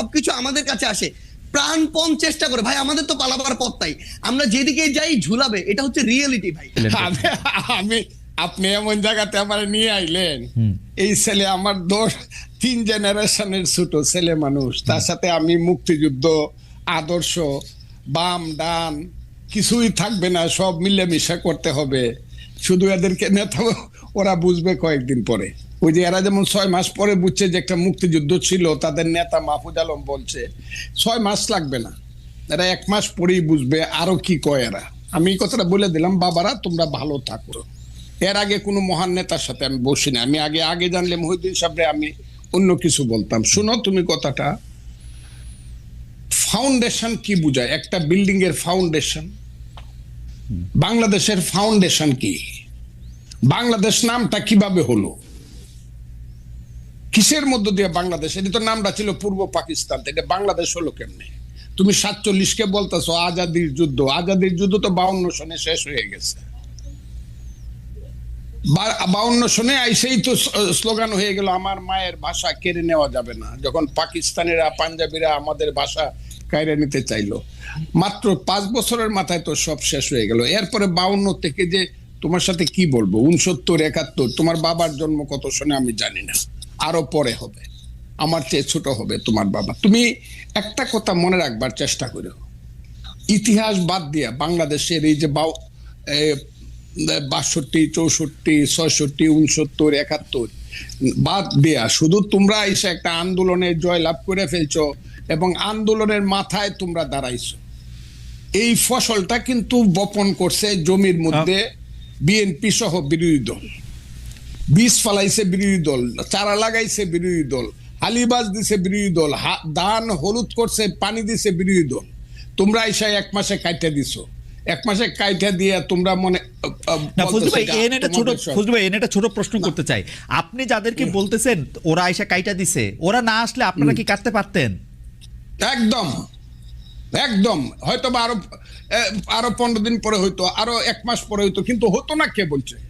সবকিছু আমাদের কাছে আসে। প্রাণপণ চেষ্টা করে। ভাই আমাদের তো পালাবার পথ তাই। আমরা যেদিকে যাই ঝুলাবে। এটা হচ্ছে রিয়েলিটি ভাই। আমি আপনি এমন জায়গাতে আমার নিয়ে আইলেন। এই ছেলে আমার দোষ। তিন জেনারেশনের ছোট ছেলে মানুষ। তার সাথে আমি মুক্তিযুদ্ধ আদর্শ বাম ডান কিছুই থাকবে না। সব মিলেমিশে করতে হবে। শুধু এদেরকে নেতা ওরা বুঝবে কয়েকদিন পরে। ওই যে এরা যেমন ছয় মাস পরে বুঝছে যে একটা মুক্তিযুদ্ধ ছিল, তাদের নেতা মাহফুজ আলম বলছে, ছয় মাস লাগবে না। এরা এক মাস পরেই বুঝবে আরও কি কয় এরা। আমি কথাটা বলে দিলাম, বাবারা, তোমরা ভালো থাকো। এর আগে কোনো মহান নেতার সাথে আমি বসি না আমি আগে আগে জানলে মহিউদ্দিন সাহেবরে আমি অন্য কিছু বলতাম। শোনো তুমি কথাটা। ফাউন্ডেশন কি বুঝায়? একটা বিল্ডিং এর ফাউন্ডেশন। বাংলাদেশের ফাউন্ডেশন কি? বাংলাদেশ নামটা কীভাবে হলো? কিসের মধ্য দিয়ে বাংলাদেশ? এটা তো নামটা ছিল পূর্ব পাকিস্তান এটা বাংলাদেশ হলো কেমনে? তুমি সাতচল্লিশ কে বলতেছো আজাদির যুদ্ধ আজাদির যুদ্ধ তো বাউন্ন সনে শেষ হয়ে গেছে। বাউন্ন সনে আইসেই তো স্লোগান হয়ে গেল, আমার মায়ের ভাষা কেড়ে নেওয়া যাবে না। যখন পাকিস্তানিরা, পাঞ্জাবিরা আমাদের ভাষা কায়রে নিতে চাইলো। মাত্র পাঁচ বছরের মাথায় তো সব শেষ হয়ে গেল। এরপরে বাউন্ন থেকে যে তোমার সাথে কি বলব? উনসত্তর, একাত্তর, তোমার বাবার জন্ম কত সনে আমি জানি না। আরও পরে হবে। আমার চেয়ে ছোট হবে তোমার বাবা। তুমি একটা কথা মনে রাখবার চেষ্টা করো ইতিহাস বাদ দিয়া বাংলাদেশের এই যে বাউ বাষট্টি চৌষট্টি ছয়ষট্টি উনসত্তর একাত্তর বাদ দেয়া শুধু তোমরা এসে একটা আন্দোলনে জয়লাভ করে ফেলছো এবং আন্দোলনের মাথায় তোমরা দাঁড়াইছো। এই ফসলটা কিন্তু বপন করছে জমির মধ্যে বিএনপি সহ বিরোধী দল। বীজ ফালাইছে বিরোধী দল চারা লাগাইছে বিরোধী দল হালিবাজ দিছে বিরোধী দল ধান হলুদ করছে পানি দিছে বিরোধী দল। তোমরা এসে এক মাসে কাইটা দিছো। এক মাসে কাইটা দিয়ে তোমরা মনে একটা ছোট প্রশ্ন করতে চাই। আপনি যাদেরকে বলতেছেন ওরা আইসা কাইটা দিছে ওরা না আসলে আপনারা কি কাটতে পারতেন? একদম। একদম। হয়তো বা আরও আরও পনেরো দিন পরে হইতো আরও এক মাস পরে হইতো কিন্তু হতো না কে বলছে?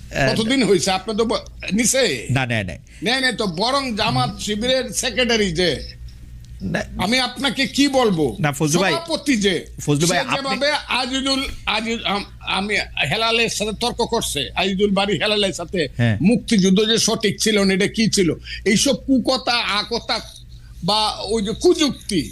কতদিন হয়েছে আপনি তো নিচে? না নেয় নেয় নেই নেই তো বরং জামাত শিবিরের সেক্রেটারি যে। আমি আপনাকে কি বলব? না, ফজলু ভাই, সভাপতি যে ফজলু ভাই, আপনি- আজিজুল আজিজ আম- হেলালের সাথে তর্ক করছে আজিজুল বাড়ি হেলালের সাথে হ্যাঁ। মুক্তিযুদ্ধ যে সঠিক ছিল না এটা কি ছিল? এইসব কুকথা আকথা বা ওই যে কুযুক্তি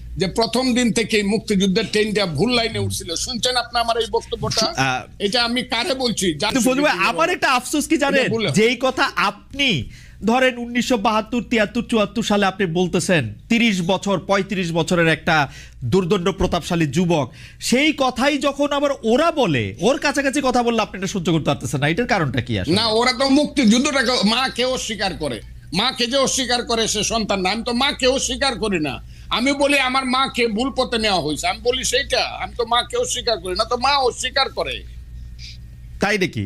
যে প্রথম দিন থেকে মুক্তিযুদ্ধের ট্রেনটা ভুল লাইনে উঠছিল। শুনছেন আপনি আমার এই বক্তব্যটা? এটা আমি কারে বলছি? কি আমার একটা আফসোস কি জানেন? যেই কথা আপনি ধরেন উনিশশো বাহাত্তর তিয়াত্তর চুয়াত্তর সালে আপনি বলতেছেন তিরিশ বছর পঁয়ত্রিশ বছরের একটা দুর্দণ্ড প্রতাপশালী যুবক সেই কথাই যখন আবার ওরা বলে ওর কাছাকাছি কথা বললে আপনি এটা সহ্য করতে পারতেছেন না। এটার কারণটা কি আসলে? না ওরা তো মুক্তিযুদ্ধটাকে মা কে অস্বীকার করে। মাকে যে অস্বীকার করে সে সন্তান না। আমি তো মাকে স্বীকার করি না। আমি বলি আমার মাকে ভুল পথে নেওয়া হয়েছে। আমি বলি সেইটা? আমি তো মাকে অস্বীকার করি না। তো মা অস্বীকার করে। তাই নাকি?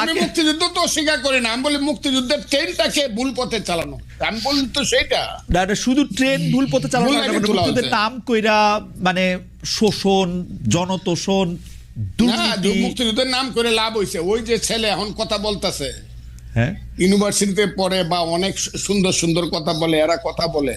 আমি মুক্তিযুদ্ধ তো অস্বীকার করি না। আমি বলি মুক্তিযুদ্ধের ট্রেনটাকে ভুল পথে চালানো? আমি বলি তো সেইটা। না, শুধু ট্রেন ভুল পথে চালানো মানে মুক্তিযুদ্ধের। নাম কইরা মানে শোষণ জনতোষণ মুক্তিযুদ্ধের নাম করে লাভ হয়েছে। ওই যে ছেলে এখন কথা বলতেছে। হ্যাঁ। ইউনিভার্সিটিতে পড়ে বা অনেক সুন্দর সুন্দর কথা বলে এরা কথা বলে।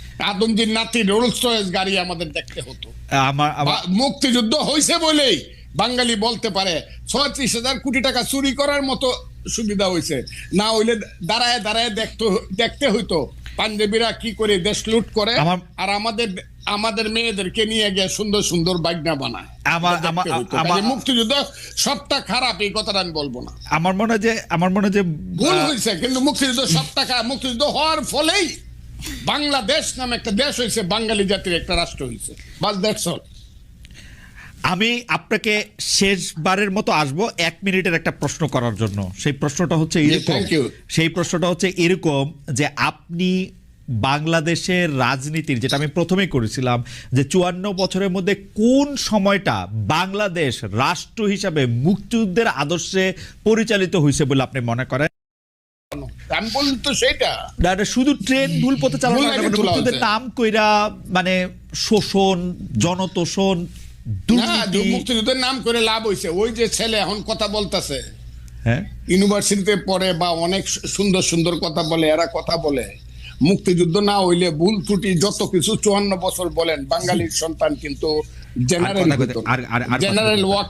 আদমজির নাতি রোলস রয়েস গাড়ি আমাদের দেখতে হতো। আমার মুক্তিযুদ্ধ হয়েছে বলেই বাঙালি বলতে পারে ছত্রিশ হাজার কোটি টাকা চুরি করার মতো সুবিধা হয়েছে না হইলে দাঁড়ায় দাঁড়ায় দেখতে দেখতে হইতো পাঞ্জাবিরা কি করে দেশ লুট করে আর আমাদের আমাদের মেয়েদেরকে নিয়ে গিয়ে সুন্দর সুন্দর বাগনা বানায়। আমার- মুক্তিযুদ্ধ সবটা খারাপ এই কথাটা আমি বলব না। আমার মনে হয় যে আমার মনে হয় যে ভুল হয়েছে কিন্তু মুক্তিযুদ্ধ সবটা খারাপ মুক্তিযুদ্ধ হওয়ার ফলেই বাংলাদেশ নামে একটা দেশ হয়েছে বাঙালি জাতির একটা রাষ্ট্র হয়েছে বাস দ্যাটস অল। আমি আপনাকে শেষবারের মতো আসব এক মিনিটের একটা প্রশ্ন করার জন্য। সেই প্রশ্নটা হচ্ছে এরকম। সেই প্রশ্নটা হচ্ছে এরকম যে আপনি বাংলাদেশের রাজনীতির যেটা আমি প্রথমেই করেছিলাম যে চুয়ান্ন বছরের মধ্যে কোন সময়টা বাংলাদেশ রাষ্ট্র হিসাবে মুক্তিযুদ্ধের আদর্শে পরিচালিত হয়েছে বলে আপনি মনে করেন? আমি তো সেটা। না, শুধু ট্রেন ভুল পথে চালানো মানে। নাম কইরা মানে শোষণ জনতোষণ মুক্তিযুদ্ধের নাম করে লাভ হয়েছে ওই যে ছেলে এখন কথা বলতেছে। হ্যাঁ? ইউনিভার্সিটিতে পড়ে বা অনেক সুন্দর সুন্দর কথা বলে এরা কথা বলে। মুক্তিযুদ্ধ না হইলে ভুল ত্রুটি যত কিছু চুয়ান্ন বছর বলেন বাঙালির সন্তান কিন্তু জেনারেল জেনারেল ওয়াক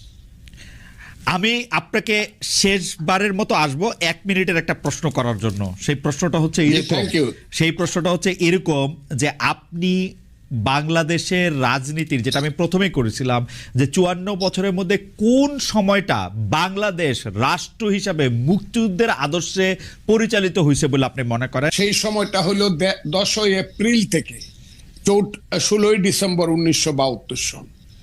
আমি আপনাকে শেষবারের মতো আসব এক মিনিটের একটা প্রশ্ন করার জন্য। সেই প্রশ্নটা হচ্ছে এরকম। সেই প্রশ্নটা হচ্ছে এরকম যে আপনি বাংলাদেশের রাজনীতির যেটা আমি প্রথমেই করেছিলাম যে চুয়ান্ন বছরের মধ্যে কোন সময়টা বাংলাদেশ রাষ্ট্র হিসাবে মুক্তিযুদ্ধের আদর্শে পরিচালিত হয়েছে বলে আপনি মনে করেন? সেই সময়টা হলো দশই এপ্রিল থেকে চৌঠ ষোলোই ডিসেম্বর উনিশশো বাহাত্তর সন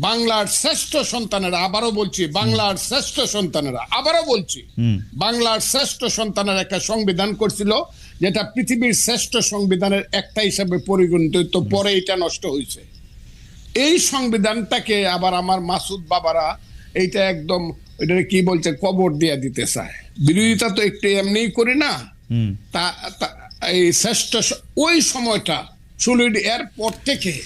বাংলার শ্রেষ্ঠ সন্তানেরা আবারও বলছি বাংলার শ্রেষ্ঠ সন্তানেরা আবারও বলছি বাংলার শ্রেষ্ঠ সন্তানের একটা সংবিধান করছিল যেটা পৃথিবীর শ্রেষ্ঠ সংবিধানের একটা হিসাবে পরিগণিত হইতো পরে এটা নষ্ট হয়েছে এই সংবিধানটাকে আবার আমার মাসুদ বাবারা এইটা একদম ওইটা কি বলছে কবর দিয়ে দিতে চায়। বিরোধিতা তো একটু এমনিই করি না। তা তা- এই শ্রেষ্ঠ ওই সময়টা ষোলোই এর পর থেকে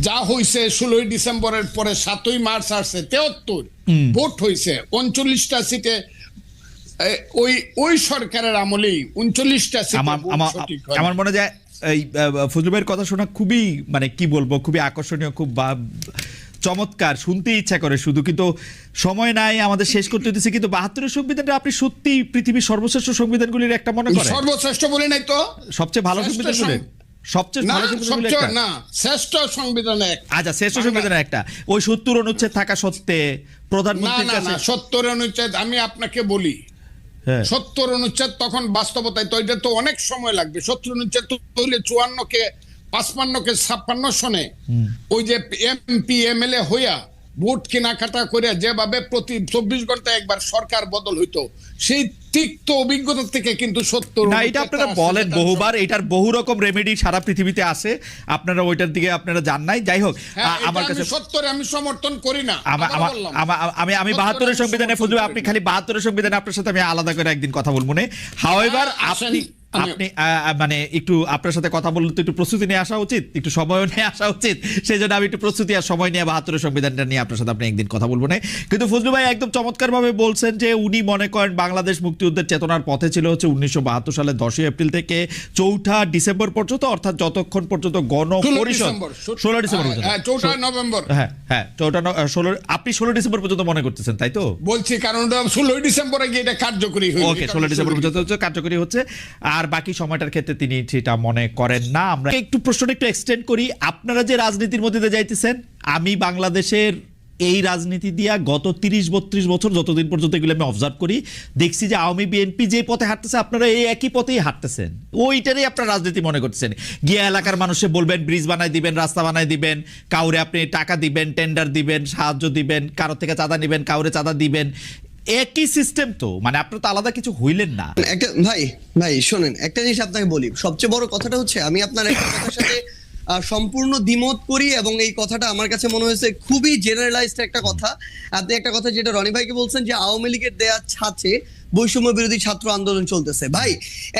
যা হয়েছে ষোলোই ডিসেম্বরের পরে সাতই মার্চ আসছে তেহত্তর। ভোট হয়েছে উনচল্লিশটা সিটে ওই ওই সরকারের আমলেই উনচল্লিশটা সিটে আমার মনে যায় এই ফজলু ভাইয়ের কথা শোনা খুবই মানে কি বলব খুবই আকর্ষণীয় খুব বা- চমৎকার শুনতে ইচ্ছা করে শুধু কিন্তু সময় নাই আমাদের শেষ করতে দিচ্ছে কিন্তু বাহাত্তরের সংবিধানটা আপনি সত্যি পৃথিবীর সর্বশ্রেষ্ঠ সংবিধানগুলির একটা মনে করেন? সর্বশ্রেষ্ঠ বলে নাই তো? সবচেয়ে ভালো শ্রেষ্ঠ সংবিধানগুলি? সং- সবচেয়ে ভালো সংবিধানগুলি সবচেয়ে একটা। না শ্রেষ্ঠ সংবিধান আচ্ছা শ্রেষ্ঠ বাংলা- একটা। ওই সত্তর অনুচ্ছেদ থাকা সত্ত্বে না না না সত্তর অনুচ্ছেদ আমি আপনাকে বলি। হ্যাঁ। সত্তর অনুচ্ছেদ তখন বাস্তবতায় তো এটা তো অনেক সময় লাগবে। সত্তর অনুচ্ছেদ তো হইলে চুয়ান্নকে পাঁচপান্নকে ছাপ্পান্ন সনে ওই যে এমপি এমএলএ হইয়া ভোট কেনাকাটা করে যেভাবে প্রতি চব্বিশ ঘণ্টা একবার সরকার বদল হইতো সেই তিক্ত অভিজ্ঞতা থেকে কিন্তু সত্য না এটা আপনারা বলেন বহুবার এটার বহু রকম রেমেডি সারা পৃথিবীতে আছে। আপনারা ওইটার দিকে আপনারা জান নাই। যাই হোক আমার কাছে সত্তরে আমি সমর্থন করি না। আমা- আমা- বাহাত্তরের সংবিধানে ফুজবে আপনি খালি বাহাত্তরের সংবিধানে আপনার সাথে আমি আলাদা করে একদিন কথা বলব। না। হাওয়েভার হ্যাঁ, আপনি আপনি মানে একটু আপনার সাথে কথা বললে তো একটু প্রস্তুতি নিয়ে আসা উচিত একটু সময় নিয়ে আসা উচিত সেই জন্য আমি একটু প্রস্তুতি আর সময় নিয়ে বাহাত্তরের সংবিধানটা নিয়ে আপনার সাথে আপনি একদিন কথা বলব না কিন্তু ফজলু ভাই একদম চমৎকার ভাবে বলছেন যে উনি মনে করেন বাংলাদেশ মুক্তিযুদ্ধের চেতনার পথে ছিল হচ্ছে উনিশশো বাহাত্তর সালের দশই এপ্রিল থেকে চৌঠা ডিসেম্বর পর্যন্ত অর্থাৎ যতক্ষণ পর্যন্ত গণ পরিষদ ষোলো ডিসেম্বর হ্যাঁ, হ্যাঁ, চৌঠা নভেম্বর। হ্যাঁ হ্যাঁ চৌঠা ষোলো আপনি ষোলো ডিসেম্বর পর্যন্ত মনে করতেছেন তাই তো? বলছি কারণ ষোলোই ডিসেম্বরে গিয়ে এটা কার্যকরী ওকে ষোলো ডিসেম্বর পর্যন্ত হচ্ছে কার্যকরী হচ্ছে। আর বাকি সময়টার ক্ষেত্রে তিনি সেটা মনে করেন না। আমরা একটু প্রশ্নটা একটু এক্সটেন্ড করি। আপনারা যে রাজনীতির মধ্যে যাইতেছেন, আমি বাংলাদেশের এই রাজনীতি দিয়া গত তিরিশ, বত্রিশ বছর যতদিন পর্যন্ত এগুলো আমি অবজার্ভ করি, দেখছি যে আওয়ামী বিএনপি যে পথে হাঁটতেছে, আপনারা এই একই পথেই হাঁটতেছেন। ওইটারই আপনার রাজনীতি মনে করছেন গিয়া এলাকার মানুষে বলবেন ব্রিজ বানাই দিবেন, রাস্তা বানাই দিবেন, কাউরে আপনি টাকা দিবেন টেন্ডার দিবেন, সাহায্য দিবেন কারও থেকে চাঁদা দিবেন কাউরে চাঁদা দিবেন। একই সিস্টেম তো। মানে আপনার তো আলাদা কিছু হইলেন না। একটা, ভাই ভাই, শোনেন, একটা জিনিস আপনাকে বলি। সবচেয়ে বড় কথাটা হচ্ছে, আমি আপনার একটা কথার সাথে সম্পূর্ণ দ্বিমত করি এবং এই কথাটা আমার কাছে মনে হয়েছে খুবই জেনারেলাইজড একটা কথা। আপনি একটা কথা যেটা রনি ভাইকে বলছেন যে, আওয়ামী লীগের দেয়া ছাঁচে বৈষম্য বিরোধী ছাত্র আন্দোলন চলতেছে। ভাই,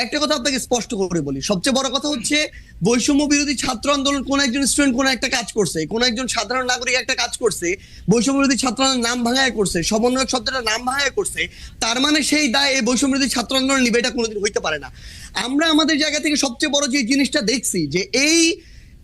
একটা কথা আপনাকে স্পষ্ট করে বলি। সবচেয়ে বড় কথা হচ্ছে, বৈষম্য বিরোধী ছাত্র আন্দোলন কোন একজন স্টুডেন্ট কোন একটা কাজ করছে, কোন একজন সাধারণ নাগরিক একটা কাজ করছে, বৈষম্য বিরোধী ছাত্র নাম ভাঙায় করছে, সমন্বয়ক শব্দটা নাম ভাঙায় করছে, তার মানে সেই দায় এই বৈষম্য বিরোধী ছাত্র আন্দোলন নিবে এটা কোনোদিন হইতে পারে না। আমরা আমাদের জায়গা থেকে সবচেয়ে বড় যে জিনিসটা দেখছি, যে এই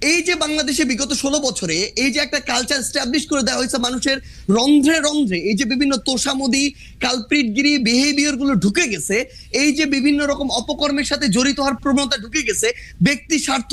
এই যে বাংলাদেশে বিগত ষোলো বছরে এই যে একটা কালচার স্টাবলিশ করে দেওয়া হয়েছে মানুষের রন্ধ্রে রন্ধ্রে, এই যে বিভিন্ন তোষামদি, কালপ্রিটগিরি বিহেভিয়ারগুলো ঢুকে গেছে, এই যে বিভিন্ন রকম অপকর্মের সাথে জড়িত হওয়ার প্রবণতা ঢুকে গেছে, ব্যক্তি স্বার্থ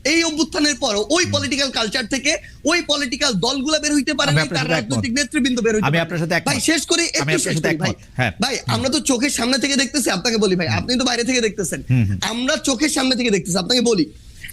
এই অভ্যুত্থানের পর ওই পলিটিক্যাল কালচার থেকে ওই পলিটিক্যাল দলগুলো বের হইতে পারে না তার রাজনৈতিক নেতৃবৃন্দ বের হইতে আমি পারে আপনার সাথে। ভাই শেষ করে একটু শেষ করি ভাই। হ্যাঁ। ভাই আমরা তো চোখের সামনে থেকে দেখতেছি আপনাকে বলি ভাই আপনি তো বাইরে থেকে দেখতেছেন। আমরা চোখের সামনে থেকে দেখতেছি আপনাকে বলি।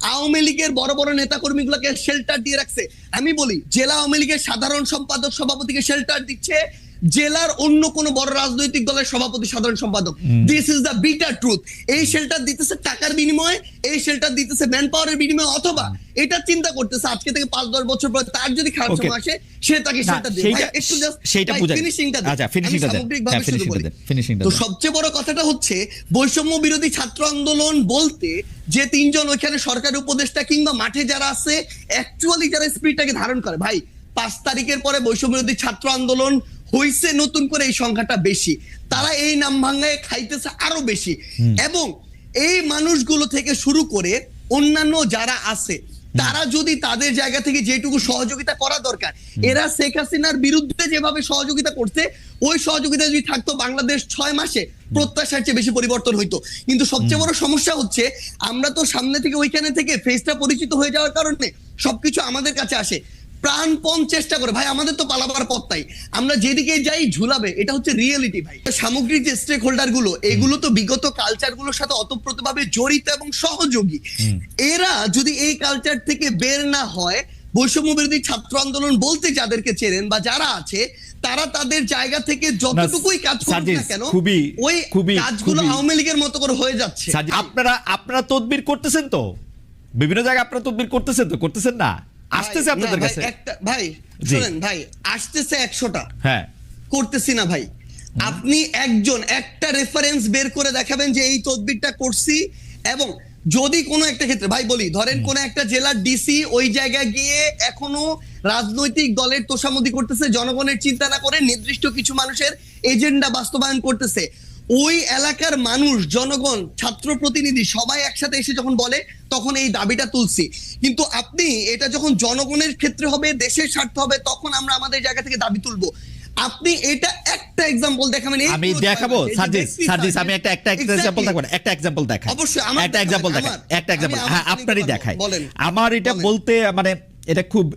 আওয়ামী লীগের বড় বড় নেতা কর্মীগুলোকে শেল্টার দিয়ে রাখছে। আমি বলি, জেলা আওয়ামী লীগের সাধারণ সম্পাদক সভাপতিকে শেল্টার দিচ্ছে জেলার অন্য কোন বড় রাজনৈতিক দলের সভাপতি সাধারণ সম্পাদক। This is the bitter truth এই শেল্টার দিতেছে টাকার বিনিময়ে এই শেল্টার দিতেছে ম্যান পাওয়ারের বিনিময়ে অথবা এটা চিন্তা করতেছে আজকে থেকে পাঁচ দশ বছর পর তার যদি খারাপ সময় আসে সে তাকে সেইটা- ভাই, একটু সেইটা বুঝাই। finishing-টা আচ্ছা। সামগ্রিকভাবে হ্যাঁ, তো সবচেয়ে বড় কথাটা হচ্ছে বৈষম্য বিরোধী ছাত্র আন্দোলন বলতে যে তিনজন ওইখানে সরকারি উপদেষ্টা কিংবা মাঠে যারা আছে অ্যাকচুয়ালি যারা স্পিরিটটাকে ধারণ করে। ভাই পাঁচ তারিখের পরে বৈষম্য বিরোধী ছাত্র আন্দোলন হইছে নতুন করে এই সংখ্যাটা বেশি। তারা এই নাম ভাঙ্গায় খাইতেছে আরও বেশি। এবং এই মানুষগুলো থেকে শুরু করে অন্যান্য যারা আছে তারা যদি তাদের জায়গা থেকে যেটুকু সহযোগিতা করা দরকার এরা শেখ হাসিনার বিরুদ্ধে যেভাবে সহযোগিতা করছে ওই সহযোগিতা যদি থাকতো বাংলাদেশ ছয় মাসে প্রত্যাশার চেয়ে বেশি পরিবর্তন হইতো। কিন্তু সবচেয়ে বড় সমস্যা হচ্ছে আমরা তো সামনে থেকে ওইখানে থেকে ফেসটা পরিচিত হয়ে যাওয়ার কারণে সবকিছু আমাদের কাছে আসে। প্রাণপণ চেষ্টা করে। ভাই আমাদের তো পালাবার পথ তাই আমরা যেদিকে যাই ঝুলাবে। এটা হচ্ছে রিয়েলিটি ভাই। সামগ্রিক যে স্টেক হোল্ডারগুলো এগুলো তো বিগত কালচারগুলোর সাথে অতপ্রতভাবে জড়িত এবং সহযোগী। এরা যদি এই কালচার থেকে বের না হয় বৈষম্য বিরোধী ছাত্র আন্দোলন বলতে যাদেরকে চেনেন বা যারা আছে তারা তাদের জায়গা থেকে যতটুকুই কাজ করুক না কেন খুবই- ওই খুবই- কাজগুলো আওয়ামী লীগের মতো করে হয়ে যাচ্ছে। আপনারা আপনারা তদবির করতেছেন তো? বিভিন্ন জায়গায় আপনারা তদবির করতেছেন তো? করতেছেন না? আসতেছে আপনাদের কাছে? একটা ভাই শুনেন ভাই আসতেছে একশোটা। হ্যাঁ। করতেছি না ভাই। আপনি একজন একটা রেফারেন্স বের করে দেখাবেন যে এই তদবিরটা করছি এবং যদি কোনো একটা ক্ষেত্রে ভাই বলি ধরেন কোন একটা জেলার ডিসি ওই জায়গায় গিয়ে এখনও রাজনৈতিক দলের তোষামতি করতেছে জনগণের চিন্তা না করে নির্দিষ্ট কিছু মানুষের এজেন্ডা বাস্তবায়ন করতেছে ওই এলাকার মানুষ জনগণ ছাত্র প্রতিনিধি সবাই একসাথে এসে যখন বলে তখন এই দাবিটা তুলছি। কিন্তু আপনি এটা যখন জনগণের ক্ষেত্রে হবে দেশের স্বার্থ হবে তখন আমরা আমাদের জায়গা থেকে দাবি তুলবো। আপনি এটা একটা এক্সাম্পল দেখাবেন আমি দেখাবো সার্জিস সার্জিস আমি একটা একটা এক্সাম্পল দেখাবো একটা এক্সাম্পল দেখাই। অবশ্যই, আমার একটা এক্সাম্পল দেখাই একটা এক্সাম্পল হ্যাঁ আপনারই দেখাই। বলেন, আমার এটা বলতে মানে এটা খুব